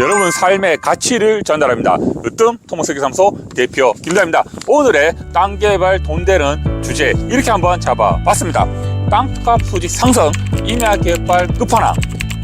여러분 삶의 가치를 전달합니다. 으뜸 토목설계사무소 대표 김다입니다. 오늘의 땅 개발 돈 되는 주제 이렇게 한번 잡아봤습니다. 땅값 수직 상승, 임야 개발 끝판왕,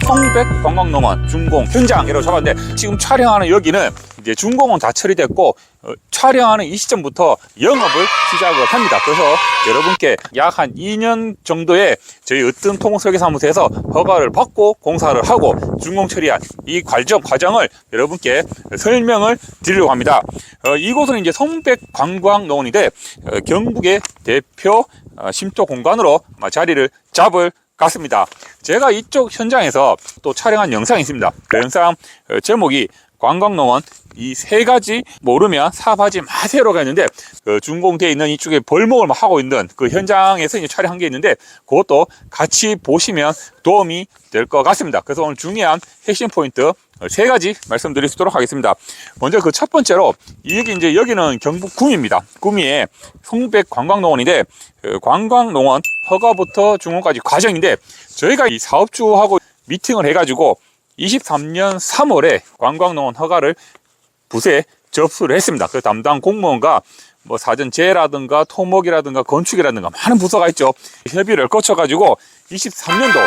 성백 관광농원 준공 현장 이라고 잡았는데 지금 촬영하는 여기는 이제 준공은 다 처리됐고 어, 촬영하는 이 시점부터 영업을 시작을 합니다. 그래서 여러분께 약 한 2년 정도의 저희 으뜸 토목설계사무소에서 허가를 받고 공사를 하고 준공 처리한 이 과정 과정을 여러분께 설명을 드리려고 합니다. 어, 이곳은 이제 성백 관광농원인데 어, 경북의 대표 어, 심도 공간으로 아마 자리를 잡을 같습니다. 제가 이쪽 현장에서 또 촬영한 영상이 있습니다. 그 영상 어, 제목이 관광농원 이 세 가지 모르면 사업하지 마세요라고 했는데 그 준공되어 있는 이쪽에 벌목을 막 하고 있는 그 현장에서 이제 촬영한 게 있는데 그것도 같이 보시면 도움이 될 것 같습니다. 그래서 오늘 중요한 핵심 포인트 세 가지 말씀드릴 수 있도록 하겠습니다. 먼저 그 첫 번째로 여기 이제 여기는 경북 구미입니다. 구미에 송백 관광농원인데 그 관광농원 허가부터 준공까지 과정인데 저희가 이 사업주하고 미팅을 해가지고 23년 3월에 관광농원 허가를 부서에 접수를 했습니다. 그 담당 공무원과 뭐 사전재라든가 토목이라든가 건축이라든가 많은 부서가 있죠. 협의를 거쳐가지고 23년도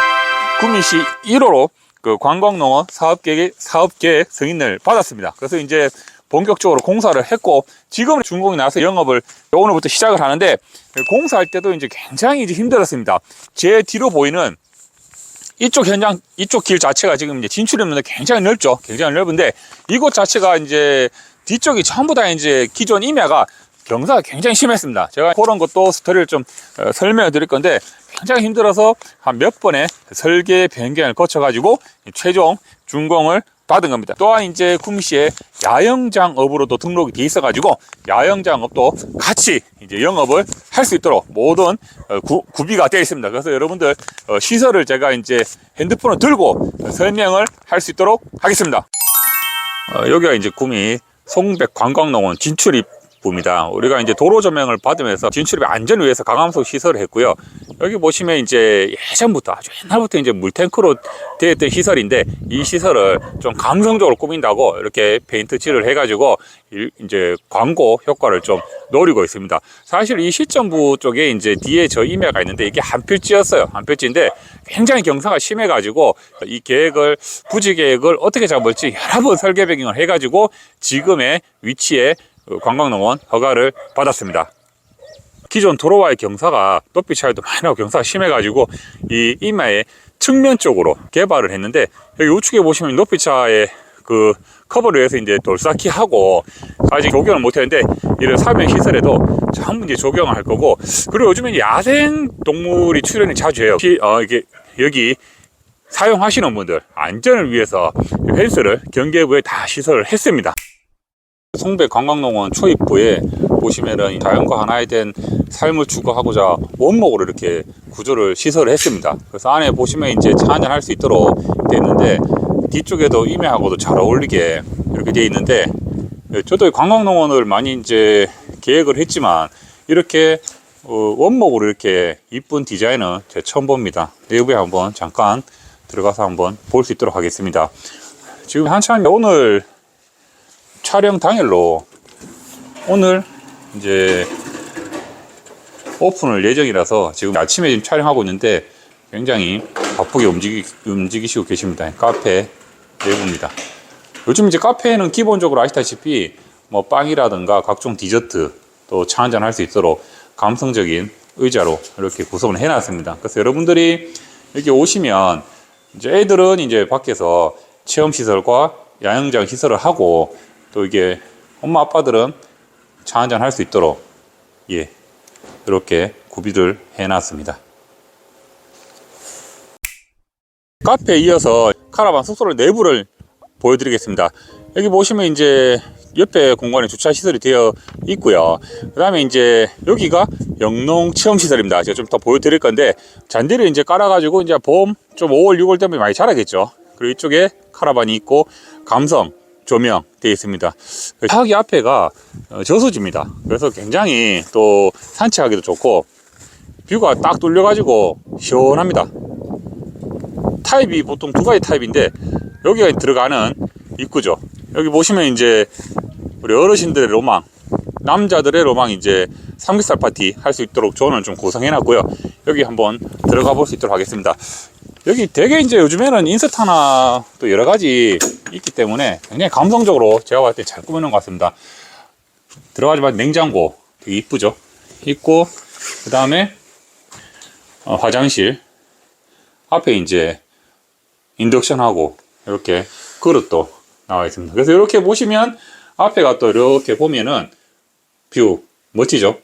구미시 1호로 그 관광농원 사업계획, 사업계획 승인을 받았습니다. 그래서 이제 본격적으로 공사를 했고 지금 준공이 나서 영업을 오늘부터 시작을 하는데 공사할 때도 이제 굉장히 이제 힘들었습니다. 제 뒤로 보이는 이쪽 현장, 이쪽 길 자체가 지금 이제 없는데 굉장히 넓죠. 굉장히 넓은데 이곳 자체가 이제 뒤쪽이 전부 다 이제 기존 임야가 경사가 굉장히 심했습니다. 제가 그런 것도 스토리를 좀 어, 설명해 드릴 건데 굉장히 힘들어서 한 몇 번의 설계 변경을 거쳐가지고 최종 준공을 받은 겁니다. 또한 이제 구미시에 야영장업으로도 등록이 돼 있어가지고 야영장업도 같이 이제 영업을 할 수 있도록 모든 어, 구, 구비가 되어 있습니다. 그래서 여러분들 어, 시설을 제가 이제 핸드폰을 들고 설명을 할 수 있도록 하겠습니다. 어, 여기가 이제 구미 송백 관광농원 진출입 부입니다. 우리가 이제 도로 조명을 받으면서 진출입 안전을 위해서 강암석 시설을 했고요. 여기 보시면 이제 예전부터 아주 옛날부터 이제 물탱크로 되어 있던 시설인데 이 시설을 좀 감성적으로 꾸민다고 이렇게 페인트 칠을 해가지고 일- 이제 광고 효과를 좀 노리고 있습니다. 사실 이 시점부 쪽에 이제 뒤에 저 임야가 있는데 이게 한 필지였어요. 한 필지인데 굉장히 경사가 심해가지고 이 계획을 부지 계획을 어떻게 잡을지 여러 번 설계 변경을 해가지고 지금의 위치에 관광농원 허가를 받았습니다. 기존 도로와의 경사가 높이 차이도 많이 나고 경사가 심해가지고 이 임야의 측면 쪽으로 개발을 했는데 여기 우측에 보시면 높이 차의 그 커버를 위해서 이제 돌쌓기 하고 아직 조경을 못했는데 이런 사면 시설에도 전부 이제 조경을 할 거고 그리고 요즘에 야생 동물이 출연이 자주 해요. 시- 어, 이게 여기 사용하시는 분들 안전을 위해서 펜스를 경계부에 다 시설을 했습니다. 송배 관광농원 초입부에 보시면은 자연과 하나에 된 삶을 추구하고자 원목으로 이렇게 구조를 시설을 했습니다. 그래서 안에 보시면 이제 차 한잔 할 수 있도록 되어 있는데 뒤쪽에도 임야하고도 잘 어울리게 이렇게 되어 있는데 예, 저도 이 관광농원을 많이 이제 계획을 했지만 이렇게 어, 원목으로 이렇게 이쁜 디자인은 제가 처음 봅니다. 내부에 한번 잠깐 들어가서 한번 볼 수 있도록 하겠습니다. 지금 한참 오늘 촬영 당일로 오늘 이제 오픈을 예정이라서 지금 아침에 지금 촬영하고 있는데 굉장히 바쁘게 움직이, 움직이시고 계십니다. 카페 내부입니다. 요즘 이제 카페에는 기본적으로 아시다시피 뭐 빵이라든가 각종 디저트 또 차 한잔 할 수 있도록 감성적인 의자로 이렇게 구성을 해놨습니다. 그래서 여러분들이 여기 오시면 이제 애들은 이제 밖에서 체험 시설과 야영장 시설을 하고 또 이게 엄마 아빠들은 차 한잔 할 수 있도록 예 이렇게 구비를 해놨습니다. 카페에 이어서 카라반 숙소를 내부를 보여드리겠습니다. 여기 보시면 이제 옆에 공간에 주차 시설이 되어 있고요. 그 다음에 이제 여기가 영농 체험 시설입니다. 제가 좀 더 보여드릴 건데 잔디를 이제 깔아가지고 이제 봄 좀 5월 6월 되면 많이 자라겠죠. 그리고 이쪽에 카라반이 있고 감성 조명 되어 있습니다. 저기 앞에가 어, 저수지입니다. 그래서 굉장히 또 산책하기도 좋고 뷰가 딱 뚫려가지고 시원합니다. 타입이 보통 두 가지 타입인데 여기가 들어가는 입구죠. 여기 보시면 이제 우리 어르신들의 로망, 남자들의 로망 이제 삼겹살 파티 할 수 있도록 조언을 좀 구성해 놨고요. 여기 한번 들어가 볼 수 있도록 하겠습니다. 여기 되게 이제 요즘에는 인스타나 또 여러 가지 있기 때문에 굉장히 감성적으로 제가 봤을 때 잘 꾸며놓은 것 같습니다. 들어가자마자 냉장고 되게 이쁘죠? 있고, 그 다음에 어, 화장실 앞에 이제 인덕션하고 이렇게 그릇도 나와 있습니다. 그래서 이렇게 보시면 앞에가 또 이렇게 보면은 뷰 멋지죠?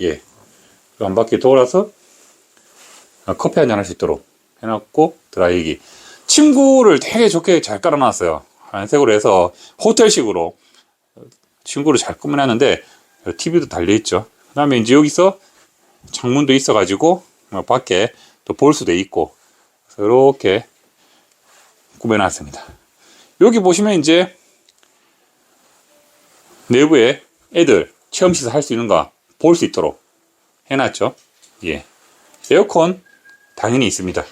예. 한 바퀴 돌아서 어, 커피 한 잔 할 수 있도록 해놨고 드라이기 침구를 되게 좋게 잘 깔아놨어요. 한색으로 해서 호텔식으로 침구를 잘 꾸며놨는데 TV도 달려있죠. 그 다음에 이제 여기서 창문도 있어가지고 어, 밖에 또 볼 수도 있고 이렇게 꾸며놨습니다. 여기 보시면 이제 내부에 애들 체험시설 할 수 있는가 볼 수 있도록 해놨죠. 예. 에어컨 당연히 있습니다.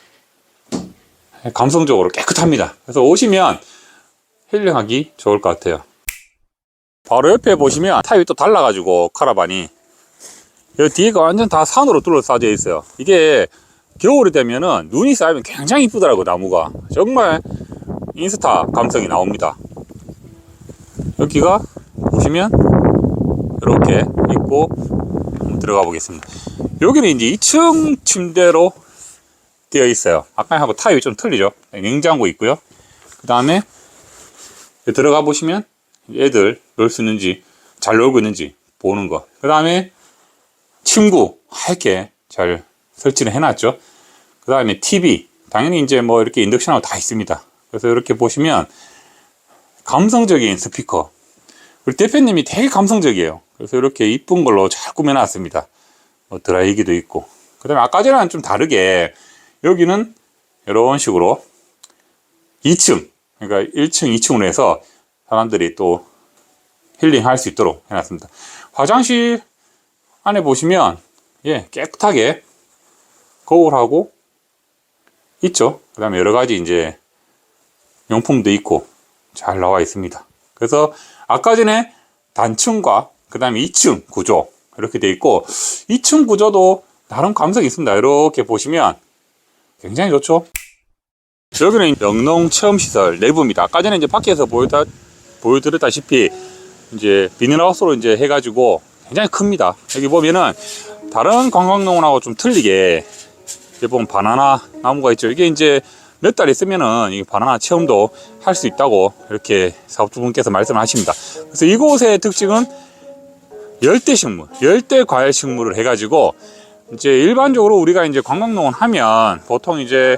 감성적으로 깨끗합니다. 그래서 오시면 힐링하기 좋을 것 같아요. 바로 옆에 보시면 타입이 또 달라가지고 카라반이 여기 뒤가 완전 다 산으로 둘러싸여 있어요. 이게 겨울이 되면은 눈이 쌓이면 굉장히 이쁘더라고 나무가 정말 인스타 감성이 나옵니다. 여기가 보시면 이렇게 있고 들어가 보겠습니다. 여기는 이제 2층 침대로 되어 있어요. 아까 하고 타입이 좀 틀리죠. 냉장고 있고요. 그 다음에 들어가 보시면 애들 놀 수 있는지 잘 놀고 있는지 보는 거. 그 다음에 침구 하얗게 잘 설치를 해놨죠. 그 다음에 TV 당연히 이제 뭐 이렇게 인덕션하고 다 있습니다. 그래서 이렇게 보시면 감성적인 스피커. 우리 대표님이 되게 감성적이에요. 그래서 이렇게 이쁜 걸로 잘 꾸며놨습니다. 뭐 드라이기도 있고. 그 다음에 아까 전에는 좀 다르게 여기는 이런 식으로 2층, 그러니까 1층, 2층으로 해서 사람들이 또 힐링 할 수 있도록 해놨습니다. 화장실 안에 보시면, 예, 깨끗하게 거울하고 있죠. 그 다음에 여러 가지 이제 용품도 있고 잘 나와 있습니다. 그래서 아까 전에 단층과 그 다음에 2층 구조 이렇게 돼 있고 2층 구조도 나름 감성이 있습니다. 이렇게 보시면 굉장히 좋죠. 여기는 영농 체험시설 내부입니다. 아까 전에 이제 밖에서 보여다, 보여드렸다시피 이제 비닐하우스로 이제 해가지고 굉장히 큽니다. 여기 보면은 다른 관광농원하고 좀 틀리게 이제 보면 바나나 나무가 있죠. 이게 이제 몇 달 있으면은 이 바나나 체험도 할 수 있다고 이렇게 사업주분께서 말씀하십니다. 그래서 이곳의 특징은 열대 식물, 열대 과일 식물을 해가지고 이제 일반적으로 우리가 이제 관광농원 하면 보통 이제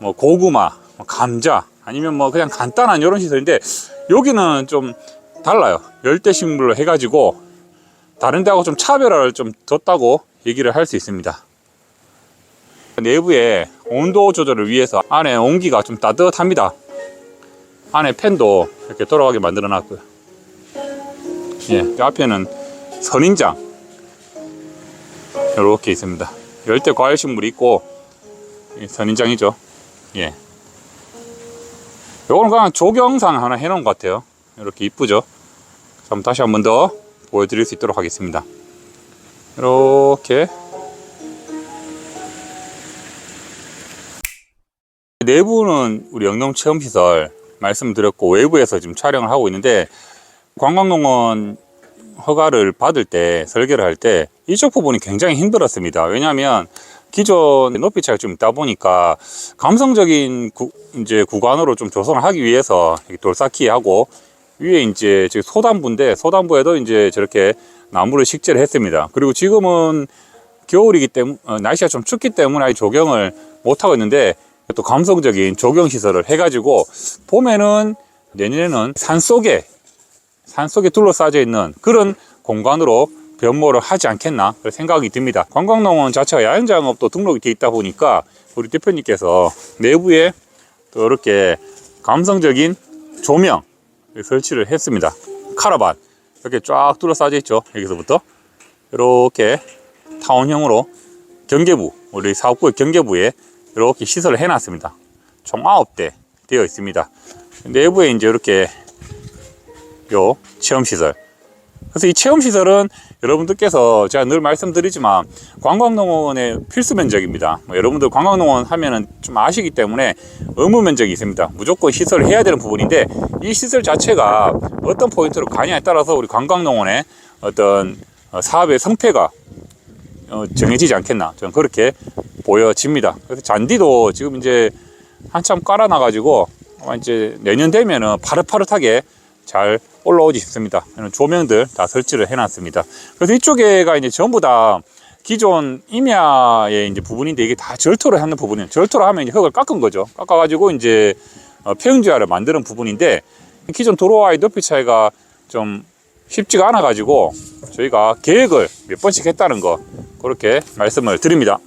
뭐 고구마, 뭐 감자 아니면 뭐 그냥 간단한 이런 시설인데 여기는 좀 달라요. 열대 식물로 해가지고 다른 데하고 좀 차별화를 좀 뒀다고 얘기를 할 수 있습니다. 내부에 온도 조절을 위해서 안에 온기가 좀 따뜻합니다. 안에 팬도 이렇게 돌아가게 만들어 놨고요. 예, 그 앞에는 선인장 이렇게 있습니다. 열대 과일 식물이 있고 이 선인장이죠. 예. 요거는 그냥 조경상 하나 해놓은 것 같아요. 이렇게 이쁘죠. 그럼 다시 한 번 더 보여드릴 수 있도록 하겠습니다. 이렇게 내부는 우리 영농 체험시설 말씀드렸고 외부에서 지금 촬영을 하고 있는데 관광농원 허가를 받을 때 설계를 할 때 이쪽 부분이 굉장히 힘들었습니다. 왜냐하면 기존 높이 차이가 좀 있다 보니까 감성적인 구, 이제 구간으로 좀 조성을 하기 위해서 돌쌓기하고 위에 이제 지금 소단부인데 소단부에도 이제 저렇게 나무를 식재를 했습니다. 그리고 지금은 겨울이기 때문에 날씨가 좀 춥기 때문에 아직 조경을 못 하고 있는데 또 감성적인 조경 시설을 해가지고 봄에는 내년에는 산 속에 산 속에 둘러싸여 있는 그런 공간으로 변모를 하지 않겠나 그런 생각이 듭니다. 관광농원 자체가 야영장업도 등록이 되어 있다 보니까 우리 대표님께서 내부에 또 이렇게 감성적인 조명 설치를 했습니다. 카라반 이렇게 쫙 둘러싸여 있죠. 여기서부터 이렇게 타운형으로 경계부 우리 사업구의 경계부에 이렇게 시설을 해놨습니다. 총 9대 되어 있습니다. 내부에 이제 이렇게 요 체험시설. 그래서 이 체험시설은 여러분들께서 제가 늘 말씀드리지만 관광농원의 필수 면적입니다. 뭐 여러분들 관광농원 하면은 좀 아시기 때문에 의무 면적이 있습니다. 무조건 시설을 해야 되는 부분인데 이 시설 자체가 어떤 포인트로 가냐에 따라서 우리 관광농원의 어떤 어, 사업의 성패가 어, 정해지지 않겠나 저는 그렇게 보여집니다. 그래서 잔디도 지금 이제 한참 깔아놔가지고 아마 이제 내년 되면은 파릇파릇하게 잘 올라오지 싶습니다. 조명들 다 설치를 해놨습니다. 그래서 이쪽에가 이제 전부 다 기존 임야의 이제 부분인데 이게 다 절토를 하는 부분이에요. 절토를 하면 이제 흙을 깎은 거죠. 깎아가지고 이제 어, 폐용지화를 만드는 부분인데 기존 도로와의 높이 차이가 좀 쉽지가 않아 가지고 저희가 계획을 몇 번씩 했다는 거 그렇게 말씀을 드립니다.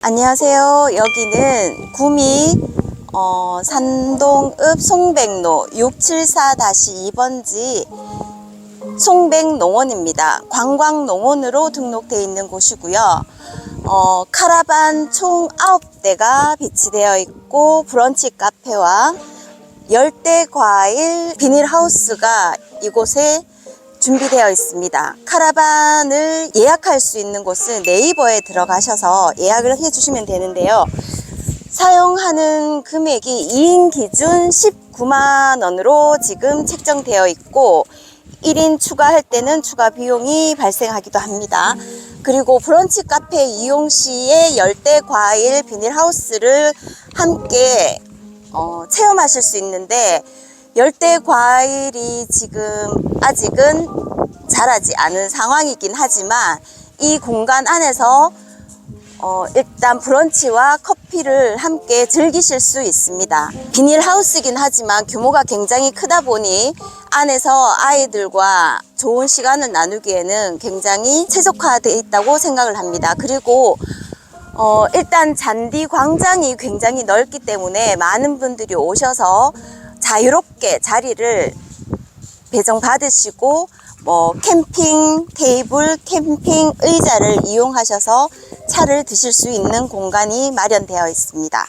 안녕하세요. 여기는 구미 어, 산동읍 송백로 674-2번지 송백농원입니다. 관광농원으로 등록되어 있는 곳이고요. 어, 카라반 총 9대가 비치되어 있고 브런치 카페와 열대 과일 비닐하우스가 이곳에 준비되어 있습니다. 카라반을 예약할 수 있는 곳은 네이버에 들어가셔서 예약을 해주시면 되는데요. 사용하는 금액이 2인 기준 19만 원으로 지금 책정되어 있고 1인 추가할 때는 추가 비용이 발생하기도 합니다. 그리고 브런치 카페 이용 시에 열대 과일 비닐하우스를 함께 어, 체험하실 수 있는데 열대 과일이 지금 아직은 자라지 않은 상황이긴 하지만 이 공간 안에서 어, 일단 브런치와 커피를 함께 즐기실 수 있습니다. 비닐하우스긴 하지만 규모가 굉장히 크다 보니 안에서 아이들과 좋은 시간을 나누기에는 굉장히 최적화되어 있다고 생각을 합니다. 그리고 어, 일단 잔디 광장이 굉장히 넓기 때문에 많은 분들이 오셔서 자유롭게 자리를 배정 받으시고 뭐 캠핑 테이블, 캠핑 의자를 이용하셔서 차를 드실 수 있는 공간이 마련되어 있습니다.